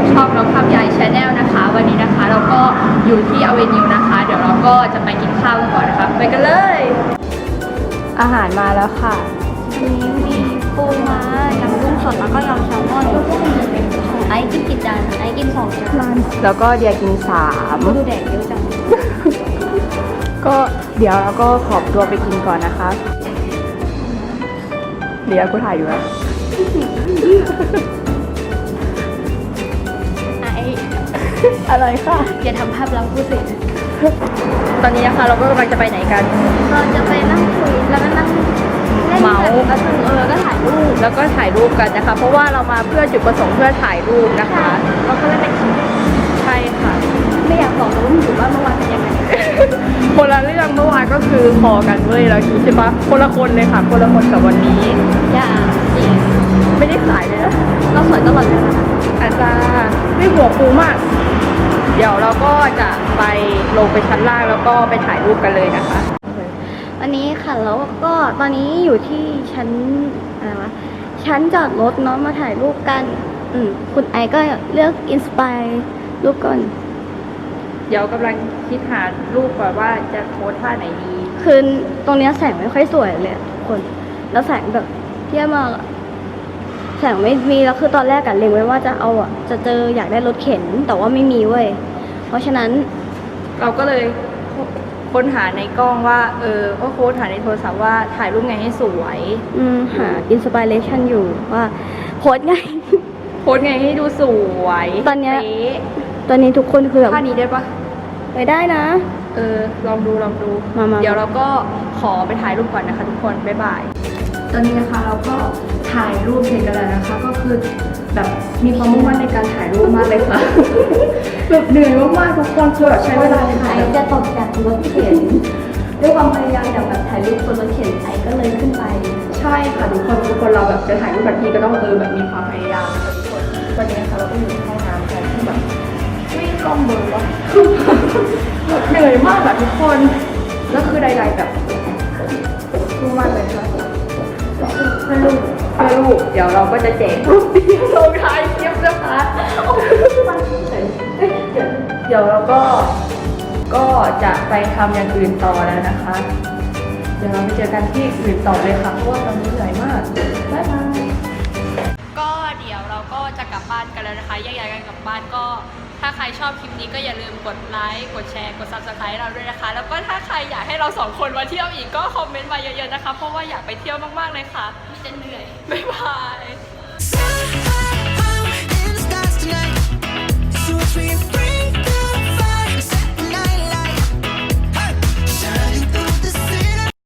กับช่องน้องคำใหญ่ชาแนลนะคะ วันนี้นะคะเราก็อยู่ที่อเวนิวนะคะ เดี๋ยวเราก็จะไปกินข้าวกันก่อนนะคะ ไปกันเลย อาหารมาแล้วค่ะอันนี้มีปูม้ายำกุ้งสดแล้วก็ยำแซลมอนของไอซ์กินกี่จานไอซ์กินสองจานแล้วก็เดียกินสามดูแดกเยอะจังก็เดี๋ยวเราก็ขอบตัวไปกินก่อนนะคะ เดี๋ยวกูถ่ายอยู่อะ อะไรค่ะ อย่าทำภาพเราพูดสิตอนนี้นะคะเราก็กำลังจะไปไหนกัน เราจะไปนั่งคุยแล้วก็นั่งล่นเมาส์ แบบกระเออก็ถ่ายรูปแล้วก็ถ่ายรูปกันนะคะ เพราะว่าเรามาเพื่อจุดประสงค์เพื่อถ่ายรูปนะคะ เราก็เลยไปกินใช่ค่ะ ไม่อยากบอกเลยว่ามันอยู่บ้านเมื่อวานเป็นยังไงคนละเรื่องเมื่อวานก็คือพอกันเว้ยแล้วคิดใช่ปะคนละคนเลยค่ะ คนละคนกับวันนี้ อย่าจริงไม่ได้ขายเลยนะเราสวยตลอดเวลาอาจารย์ไม่หัวฟูมาก เดี๋ยวเราก็จะไปลงไปชั้นล่างแล้วก็ไปถ่ายรูปกันเลยนะคะ วันนี้ค่ะแล้วก็ตอนนี้อยู่ที่ชั้นอะไรวะชั้นจอดรถเนาะมาถ่ายรูปกันอืมคุณไอซ์ก็เลือกอินสปายรูปก่อน เดี๋ยวกำลังคิดหารูปก่อนว่าจะโพสท่าไหนดี คือตรงเนี้ยแสงไม่ค่อยสวยเลยอะทุกคน แล้วแสงแบบเยี่ยมากอะ แสงไม่มีแล้วคือตอนแรกกันเล็งไว้ว่าจะเอาอะจะเจออยากได้รถเข็น แต่ว่าไม่มีเว้ย เพราะฉะนั้นเราก็เลยค้นหาในกล้องว่า เออก็ค้นหาในโทรศัพท์ว่าถ่ายรูปไงให้สวย อืมหาอินสปิเรชันอยู่ว่าโพสต์ไง โพสไงให้ดูสวยตอนเนี้ยป๊ะตอนนี้ทุกคนคือแบบท่านี้ได้ปะไปได้นะ เออ ลองดูลองดู มามา เดี๋ยวเราก็ขอไปถ่ายรูปก่อนนะคะทุกคน บ๊ายบาย ตอนนี้นะคะเราก็ถ่ายรูปเสร็จกันแล้วนะคะ ก็คือแบบมีความมุ่งมั่นในการถ่ายรูปมากเลยค่ะแบบเหนื่อยมากๆทุกคนคือแบบใช้เวลาในไอถ่ายซ์จะตกจากรถเข็นด้วยความพยายามอยากแบบถ่ายรูปบนรถเข็นไอซ์ก็เลยขึ้นไป ใช่ค่ะทุกคนทุกคนเราแบบจะถ่ายรูปแบบนี้ก็ต้องเออแบบมีความพยายามนะคะทุกคนวันนี้นะคะเราก็อยู่ในห้องน้ำกันที่แบบไม่กล้องเบลอร์วะแบบเหนื่อยมากแบบทุกคนแล้วคือใดๆแบบรู้มากเลยค่ะเพื่อลูกเพื่อลูก เดี๋ยวเราก็จะแจกรูปเดียวลงท้ายคลิปนะคะโอ้ยเดี๋ยวเราก็ก็จะไปทำอย่างอื่นต่อแล้วนะคะ เดี๋ยวเราไปเจอกันที่อื่นต่อเลยค่ะ เพราะว่าตอนนี้เหนื่อยมากบ๊ายบายก็เดี๋ยวเราก็จะกลับบ้านกันแล้วนะคะแยกย้ายกันกลับบ้านก็ ถ้าใครชอบคลิปนี้ก็อย่าลืมกดไลค์ กดแชร์ กด subscribe เราด้วยนะคะ แล้วก็ถ้าใครอยากให้เราสองคนมาเที่ยวอีกก็คอมเมนต์มาเยอะๆนะคะ เพราะว่าอยากไปเที่ยวมากๆเลยค่ะ จะเหนื่อย บ๊ายบาย